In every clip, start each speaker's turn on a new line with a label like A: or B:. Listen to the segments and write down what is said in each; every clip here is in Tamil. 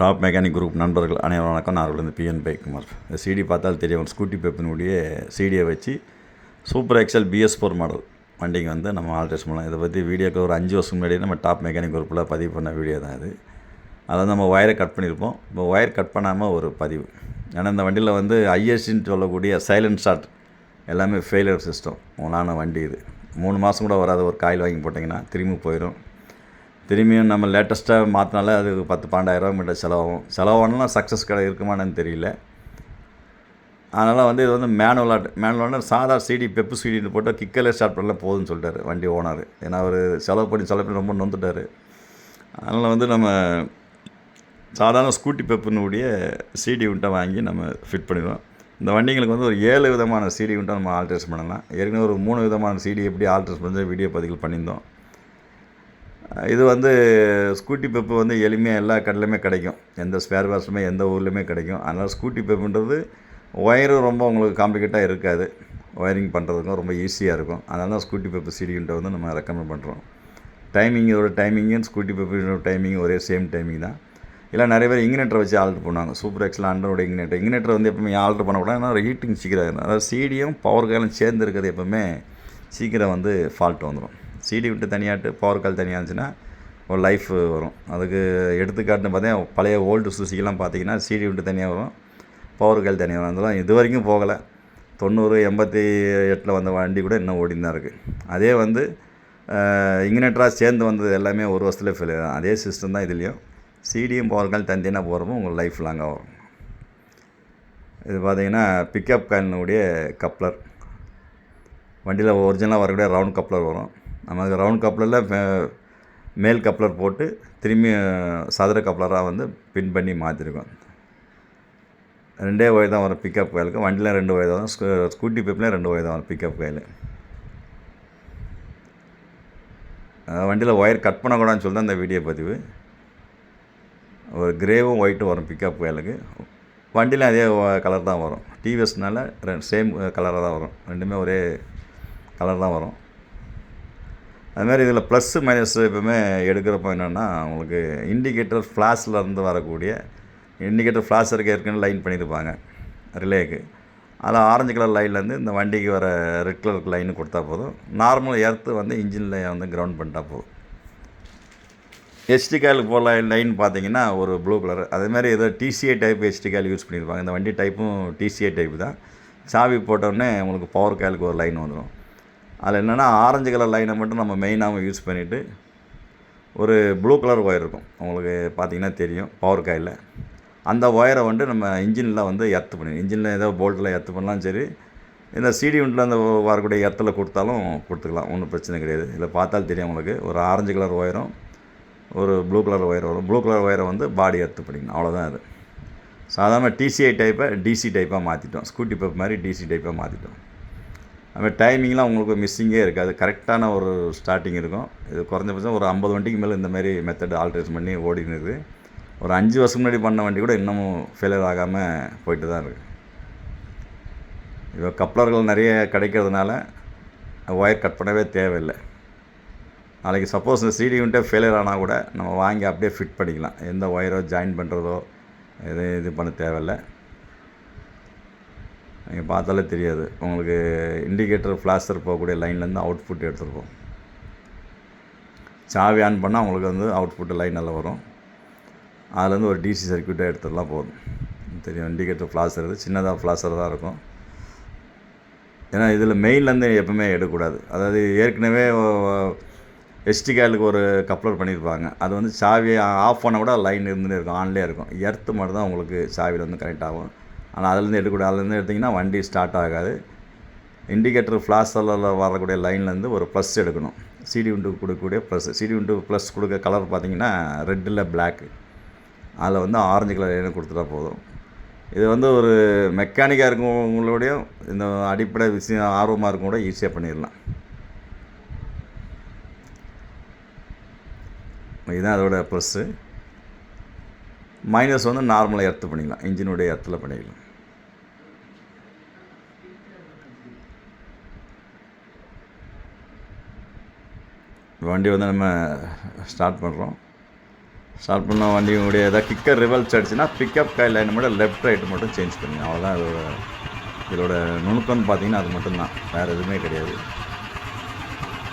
A: டாப் மெக்கானிக் குரூப் நண்பர்கள் அனைவரும் வணக்கம். நான் அவர்கள் பிஎன் பைக்குமார் இந்த சிடி பார்த்தால் தெரியும். ஸ்கூட்டி பேப்பினுடைய சிடியை வச்சு super excel BS four model வண்டிக்கு வந்து நம்ம ஆல்ட்ரேஷன் பண்ணலாம். இதை பற்றி வீடியோக்கு ஒரு அஞ்சு வருஷம் முன்னாடி நம்ம டாப் மெக்கானிக் குரூப்பில் பதிவு பண்ண வீடியோ தான் இது. அதாவது நம்ம ஒயரை கட் பண்ணியிருப்போம். இப்போ ஒயர் கட் பண்ணாமல் ஒரு பதிவு. ஏன்னா இந்த வண்டியில் வந்து ஐஎஸ்சின்னு சொல்லக்கூடிய சைலண்ட் ஷாட் எல்லாமே ஃபெயிலியர் சிஸ்டம் ஒன்றான வண்டி இது. மூணு மாதம் கூட வராத ஒரு காயில் வாங்கி போட்டிங்கன்னா திரும்பி போயிடும். திரும்பியும் நம்ம லேட்டஸ்ட்டாக மாற்றினாலே அது பத்து பன்னெண்டாயிரரூவா மீட்டர் செலவாகும். செலவானாலும் சக்ஸஸ் கடை இருக்குமான்னு தெரியல. அதனால் வந்து இது வந்து மேனுவலாக மேனுவலான சாதா சீடி பெப்பு சீடின்னு போட்டால் கிக்கலே ஸ்டார்ட் பண்ணல போதும்னு சொல்லிட்டாரு வண்டி ஓனர் ஏன்னா அவர் செலவு பண்ணி செலவு பண்ணி ரொம்ப நொந்துட்டார். அதனால் வந்து நம்ம சாதாரண ஸ்கூட்டி பெப்புனுடைய சீடி உண்டை வாங்கி நம்ம ஃபிட் பண்ணிடுவோம். இந்த வண்டிங்களுக்கு வந்து ஒரு ஏழு விதமான சீடி உண்டை நம்ம ஆல்ட்ரேஷன் பண்ணலாம். ஏற்கனவே ஒரு மூணு விதமான சீடி எப்படி ஆல்ட்ரேஷன் பண்ணி வீடியோ பதிவுகள் பண்ணியிருந்தோம். இது வந்து ஸ்கூட்டி பெப்பு வந்து எளிமையாக எல்லா கடையிலையுமே கிடைக்கும். எந்த ஸ்பேர் பார்ட்ஸுமே எந்த ஊர்லேயுமே கிடைக்கும். அதனால் ஸ்கூட்டி பெப்புன்றது ஒயரும் ரொம்ப உங்களுக்கு காம்ப்ளிகேட்டாக இருக்காது. ஒயரிங் பண்ணுறதுக்கும் ரொம்ப ஈஸியாக இருக்கும். அதனால தான் ஸ்கூட்டி பெப்பு சிடின்ட்டு வந்து நம்ம ரெக்கமெண்ட் பண்ணுறோம் டைமிங் இதோட டைமிங்கும் ஸ்கூட்டி பெப்போட டைமிங் ஒரே சேம் டைமிங் தான். இல்லை நிறைய பேர் இங்கினேட்டர் வச்சு ஆல்ட்ரு பண்ணுவாங்க. சூப்பர் எக்ஸில் அண்டரோட இங்கினேட்டர் இங்கினேட்டர் வந்து எப்பவுமே ஆல்ட்ரு பண்ணக்கூடாது. ஏன்னா ஹீட்டிங் சீக்கிரம் அதாவது சீடியும் பவர் காலும் சேர்ந்து இருக்கிறது எப்பவுமே சீக்கிரம் வந்து ஃபால்ட் வந்துடும் சிடி விட்டு தனியாட்டு பவர் கால் தனியாக இருந்துச்சுன்னா ஒரு லைஃப் வரும். அதுக்கு எடுத்துக்காட்டுன்னு பார்த்தீங்கன்னா பழைய ஓல்டு சுசிக்கெலாம் பார்த்தீங்கன்னா சிடி விட்டு தனியாக வரும் பவர் கால் தனியாக வரும். அதெல்லாம் இது வரைக்கும் போகலை. தொண்ணூறு எண்பத்தி எட்டில் வந்த வண்டி கூட இன்னும் ஓடின்னு தான் இருக்குது அதே வந்து இங்கினேட்டராக சேர்ந்து வந்தது எல்லாமே ஒரு வருஷத்துல ஃபெயில் அதே சிஸ்டம் தான் இதுலேயும். சிடியும் பவர் கால் தனித்தனியாக போகிறப்போ உங்களுக்கு லைஃப் லாங்காக வரும். இது பார்த்தீங்கன்னா பிக்கப் காலினுடைய கப்ளர் வண்டியில் ஒரிஜினலாக வரக்கூடிய ரவுண்ட் கப்ளர் வரும். நம்ம அதுக்கு ரவுண்ட் கப்ளரில் மேல் கப்ளர் போட்டு திரும்பி சதுர கப்ளராக வந்து பின் பண்ணி மாற்றிருக்கோம் ரெண்டே ஒயர் தான் வரும் பிக்கப் கோயிலுக்கு. வண்டியில் ரெண்டு ஒயர் தான் வரும். ஸ்கூட்டி பைப்லேயும் ரெண்டு ஒயர் தான் வரும் பிக்கப் கோயில். வண்டியில் ஒயர் கட் பண்ணக்கூடாதுன்னு சொல்லி தான் இந்த வீடியோ பதிவு. ஒரு கிரேவும் ஒயிட்டும் வரும் பிக்கப் கோயிலுக்கு. வண்டியில் அதே கலர் தான் வரும். டிவிஎஸ்னால ரெண்டு சேம் கலராக தான் வரும். ரெண்டுமே ஒரே கலர் தான் வரும். அதுமாதிரி இதில் ப்ளஸ்ஸு மைனஸ் எப்பவுமே எடுக்கிறப்போ என்னென்னா உங்களுக்கு இண்டிகேட்டர் ஃப்ளாஷில் இருந்து வரக்கூடிய இண்டிகேட்டர் ஃப்ளாஷ் இருக்க ஏற்கனவே லைன் பண்ணியிருப்பாங்க ரிலேக்கு அதில் ஆரஞ்சு கலர் லைன்லேருந்து இந்த வண்டிக்கு வர ரெட் கலர் லைன் கொடுத்தா போதும். நார்மல் எர்த்து வந்து இன்ஜினில் வந்து கிரவுண்ட் பண்ணிட்டா போதும். ஹெச்டி காயில் போகிற லைன் பார்த்தீங்கன்னா ஒரு ப்ளூ கலர் அதேமாதிரி ஏதோ DCA type HD coil use பண்ணியிருப்பாங்க. இந்த வண்டி டைப்பும் டிசிஏ டைப் தான். சாவி போட்டோடனே உங்களுக்கு பவர் காயிலுக்கு ஒரு லைன் வந்துடும் அதில் என்னென்னா ஆரஞ்சு கலர் லைனை மட்டும் நம்ம மெயினாக யூஸ் பண்ணிவிட்டு ஒரு ப்ளூ கலர் ஒயர் இருக்கும். உங்களுக்கு பார்த்தீங்கன்னா தெரியும் பவர் காயில் அந்த ஒயரை வந்து நம்ம இன்ஜினில் வந்து எர்த்து பண்ணி இன்ஜினில் ஏதோ போல்ட்டில் எர்த்து பண்ணலாம் சரி இந்த சிடி உண்டில் அந்த வரக்கூடிய எர்த்தில் கொடுத்தாலும் கொடுத்துக்கலாம் ஒன்றும் பிரச்சனை கிடையாது. இதில் பார்த்தாலும் தெரியும் உங்களுக்கு. ஒரு ஆரஞ்சு கலர் ஒயரும் ஒரு ப்ளூ கலர் ஒயர் வரும். ப்ளூ கலர் ஒயரை வந்து பாடி எர்த்து பண்ணிக்கணும். அவ்வளோதான் அது. சாதாரண டிசிஐ டைப்பை டிசி டைப்பாக மாற்றிட்டோம் ஸ்கூட்டி பைப் மாதிரி டிசி டைப்பாக மாற்றிட்டோம் அதுமாதிரி டைமிங்லாம் உங்களுக்கு மிஸ்ஸிங்கே இருக்காது. கரெக்டான ஒரு ஸ்டார்டிங் இருக்கும். இது குறைஞ்சபட்சம் ஒரு ஐம்பது வண்டிக்கு மேலே இந்த மாதிரி மெத்தட் ஆல்ட்ரேஷன் பண்ணி ஓடினு இருக்குது ஒரு அஞ்சு வருஷம் முன்னாடி பண்ண வண்டி கூட இன்னமும் ஃபெயிலியர் ஆகாமல் போயிட்டு தான் இருக்குது இப்போ கப்ளர்கள் நிறைய கிடைக்கிறதுனால ஒயர் கட் பண்ணவே தேவையில்லை. நாளைக்கு சப்போஸ் இந்த சிடி யூனிட்டே ஃபெயிலியர் ஆனால் கூட நம்ம வாங்கி அப்படியே ஃபிட் பண்ணிக்கலாம். எந்த ஒயரோ ஜாயின் பண்ணுறதோ எதுவும் இது பண்ண தேவையில்லை. நீங்கள் பார்த்தாலே தெரியாது. உங்களுக்கு இண்டிகேட்டர் ஃப்ளாஷர் போகக்கூடிய லைன்லேருந்து அவுட்புட் எடுத்துருக்கோம் சாவி ஆன் பண்ணால் உங்களுக்கு வந்து அவுட்புட் லைன் நல்லா வரும். அதுலேருந்து ஒரு டிசி சர்க்கியூட்டாக எடுத்துடலாம் போதும். தெரியும் இண்டிகேட்டர் ஃப்ளாஷர் இது சின்னதாக ஃப்ளாஷர் தான் இருக்கும். ஏன்னா இதில் மெயின்லேருந்து எப்பவுமே எடுக்கக்கூடாது. அதாவது ஏற்கனவே எஸ்டி காலுக்கு ஒரு கப்ளர் பண்ணியிருப்பாங்க. அது வந்து சாவியை ஆஃப் பண்ண கூட லைன் இருந்துகிட்டே இருக்கும் ஆன்லேயே இருக்கும். எர்த்து மட்டும் தான் உங்களுக்கு சாவியில் வந்து கனெக்ட் ஆகும். ஆனால் அதுலேருந்து எடுக்கக்கூடாது அதுலேருந்து எடுத்திங்கன்னா வண்டி ஸ்டார்ட் ஆகாது. இண்டிகேட்டர் ஃப்ளாஷில் வரக்கூடிய லைன்லேருந்து ஒரு ப்ளஸ் எடுக்கணும். சிடி உண்டு கொடுக்கக்கூடிய ப்ளஸ் சிடி உண்டு ப்ளஸ் கொடுக்க கலர் பார்த்தீங்கன்னா ரெட்டில் பிளாக்கு அதில் வந்து ஆரஞ்சு கலர் லைனை கொடுத்துட்டா போதும். இது வந்து ஒரு மெக்கானிக்காக இருக்கவங்களோடையும் இந்த அடிப்படை விஷயம் ஆர்வமாக இருக்கும் கூட ஈஸியாக பண்ணிடலாம். இதுதான் அதோடய ப்ளஸ்ஸு மைனஸ் வந்து நார்மலாக எர்த்து பண்ணிக்கலாம். இன்ஜினுடைய எர்த்தில் பண்ணிக்கலாம். வண்டி வந்து நம்ம ஸ்டார்ட் பண்ணுறோம் ஸ்டார்ட் பண்ண வண்டியினுடைய ஏதாவது கிக்கர் ரிவல்ஸ் அடிச்சுன்னா பிக்கப் கை லைன் மட்டும் லெஃப்ட் ரைட் மட்டும் சேஞ்ச் பண்ணுங்க அவ்வளோதான் இதோட இதோட நுணுக்கம்னு பார்த்தீங்கன்னா அது மட்டும்தான். வேறு எதுவுமே கிடையாது.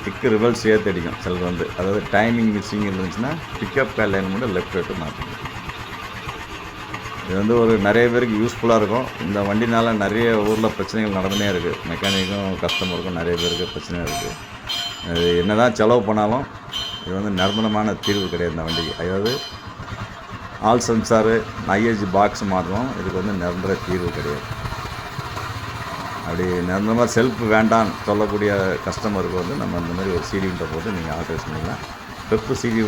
A: கிக்கு ரிவல்ஸ் ஏற்றி அடிக்கும் சிலர் வந்து. அதாவது டைமிங் மிஸ்ஸிங் இருந்துச்சுன்னா பிக்கப் கை லைன் மட்டும் லெஃப்ட் ரைட்டு மாற்றிக்கணும் இது வந்து ஒரு நிறைய பேருக்கு யூஸ்ஃபுல்லாக இருக்கும். இந்த வண்டினால் நிறைய ஊரில் பிரச்சனைகள் நடந்துனே இருக்குது மெக்கானிக்கும் கஸ்டமருக்கும் நிறைய பேருக்கு பிரச்சனை இருக்குது அது என்ன தான் செலவு பண்ணாலும் இது வந்து நிரந்தரமான தீர்வு கிடையாது இந்த வண்டிக்கு. அதாவது ஆல் சென்சாரு ஐஏஜி பாக்ஸ் மாற்றுவோம் இதுக்கு வந்து நிரந்தர தீர்வு கிடையாது. அப்படி நிரந்தரமாக செல்ஃப் வேண்டான்னு சொல்லக்கூடிய கஸ்டமருக்கு வந்து நம்ம இந்த மாதிரி ஒரு சிடி போட்டு நீங்கள் ஆல்ட்ரேஷன் பண்ணிக்கலாம். பெப்பு சிடி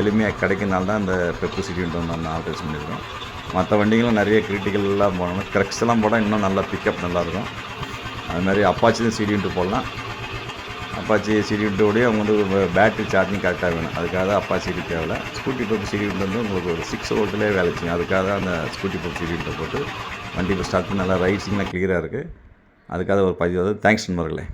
A: எளிமையாக கிடைக்கிறனால தான் இந்த பெப்பு சிடி வந்து நம்ம ஆல்ட்ரேஷன் பண்ணியிருக்கோம் மற்ற வண்டிகளும் நிறைய கிரிட்டிக்கல்லாம் போடணும். கிரக்ஸ் எல்லாம் போட்டால் இன்னும் நல்லா பிக்கப் நல்லாயிருக்கும். அது மாதிரி தான் சிடி போடலாம். அப்பாச்சி சிடி விண்டோடய அவங்க வந்து பேட்டரி சார்ஜிங் கரெக்டாக வேணும். அதுக்காக தான் அப்பா சிடி தேவையில்ல. ஸ்கூட்டி போட்டு சிடி வந்து உங்களுக்கு ஒரு சிக்ஸ் வோல்ட்லேயே வேலை செய்யும். அதுக்காக தான் அந்த ஸ்கூட்டி போட்டு சிடி போட்டு வண்டி இப்போ ஸ்டார்ட் பண்ணி நல்லா ரைட்ஸிங்லாம் கிளியராக இருக்குது அதுக்காக ஒரு பதிவு. தேங்க்ஸ் நண்பர்களே.